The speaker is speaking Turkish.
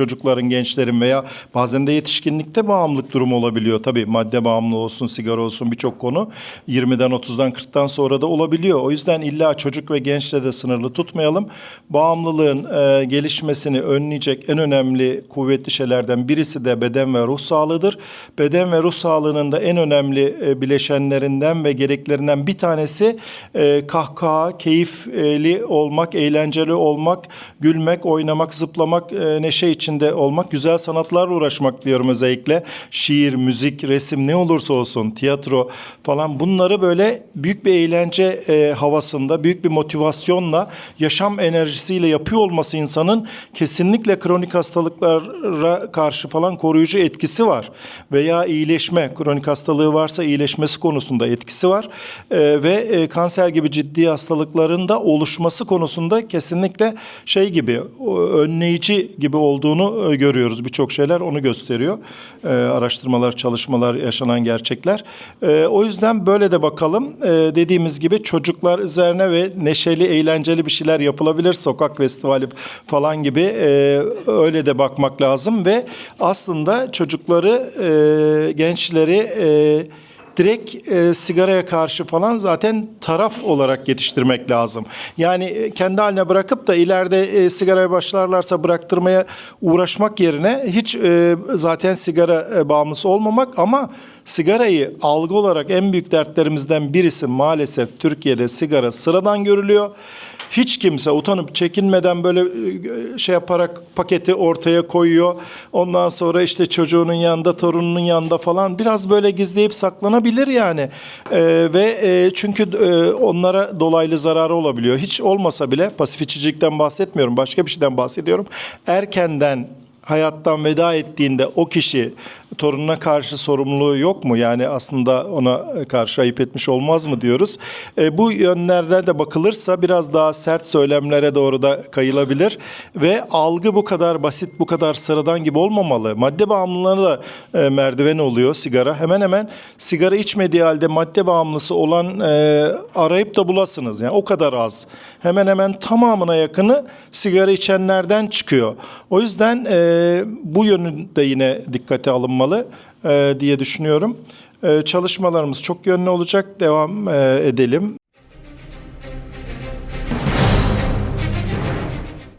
çocukların, gençlerin veya bazen de yetişkinlikte bağımlılık durumu olabiliyor. Tabii madde bağımlılığı olsun, sigara olsun birçok konu 20'den 30'dan 40'tan sonra da olabiliyor. O yüzden illa çocuk ve gençle de sınırlı tutmayalım. Bağımlılığın e, gelişmesini önleyecek en önemli kuvvetli şeylerden birisi de beden ve ruh sağlığıdır. Beden ve ruh sağlığının da en önemli e, bileşenlerinden ve gereklerinden bir tanesi e, kahkaha, keyifli olmak, eğlenceli olmak, gülmek, oynamak, zıplamak, e, neşe içinde olmak, güzel sanatlarla uğraşmak diyorum özellikle. Şiir, müzik, resim ne olursa olsun, tiyatro falan bunları böyle büyük bir eğlence e, havasında, büyük bir motivasyonla, yaşam enerjisiyle yapıyor olması insanın kesinlikle kronik hastalıklara karşı falan koruyucu etkisi var. Veya iyileşme, kronik hastalığı varsa iyileşmesi konusunda etkisi var. E, ve e, kanser gibi ciddi hastalıkların da oluşması konusunda kesinlikle şey gibi, önleyici gibi olduğunu e, görüyoruz. Birçok şeyler onu gösteriyor. E, araştırmalar, çalışmalar, yaşanan gerçekler. E, o yüzden böyle de bakalım. E, dediğimiz gibi çocuklar üzerine ve neşeli, eğlenceli bir şeyler yapılabilir. Sokak festivali falan gibi e, öyle de bakmak lazım ve aslında çocukları, e, gençleri e, direkt e, sigaraya karşı falan zaten taraf olarak yetiştirmek lazım. Yani e, kendi haline bırakıp da ileride e, sigaraya başlarlarsa bıraktırmaya uğraşmak yerine hiç e, zaten sigara e, bağımlısı olmamak ama sigarayı algı olarak en büyük dertlerimizden birisi maalesef Türkiye'de sigara sıradan görülüyor. Hiç kimse utanıp çekinmeden böyle e, şey yaparak paketi ortaya koyuyor. Ondan sonra işte çocuğunun yanında, torununun yanında falan biraz böyle gizleyip saklanabilir yani. Ee, ve e, çünkü e, onlara dolaylı zararı olabiliyor. Hiç olmasa bile pasif içicilikten bahsetmiyorum, başka bir şeyden bahsediyorum. Erkenden hayattan veda ettiğinde o kişi torununa karşı sorumluluğu yok mu? Yani aslında ona karşı ayıp etmiş olmaz mı diyoruz. E, bu yönlerden de bakılırsa biraz daha sert söylemlere doğru da kayılabilir ve algı bu kadar basit, bu kadar sıradan gibi olmamalı. Madde bağımlılığına da e, merdiven oluyor sigara. Hemen hemen sigara içmediği halde madde bağımlısı olan e, arayıp da bulasınız. Yani o kadar az. Hemen hemen tamamına yakını sigara içenlerden çıkıyor. O yüzden e, bu yönünde yine dikkate alınmalı e, diye düşünüyorum. E, çalışmalarımız çok yönlü olacak. Devam e, edelim.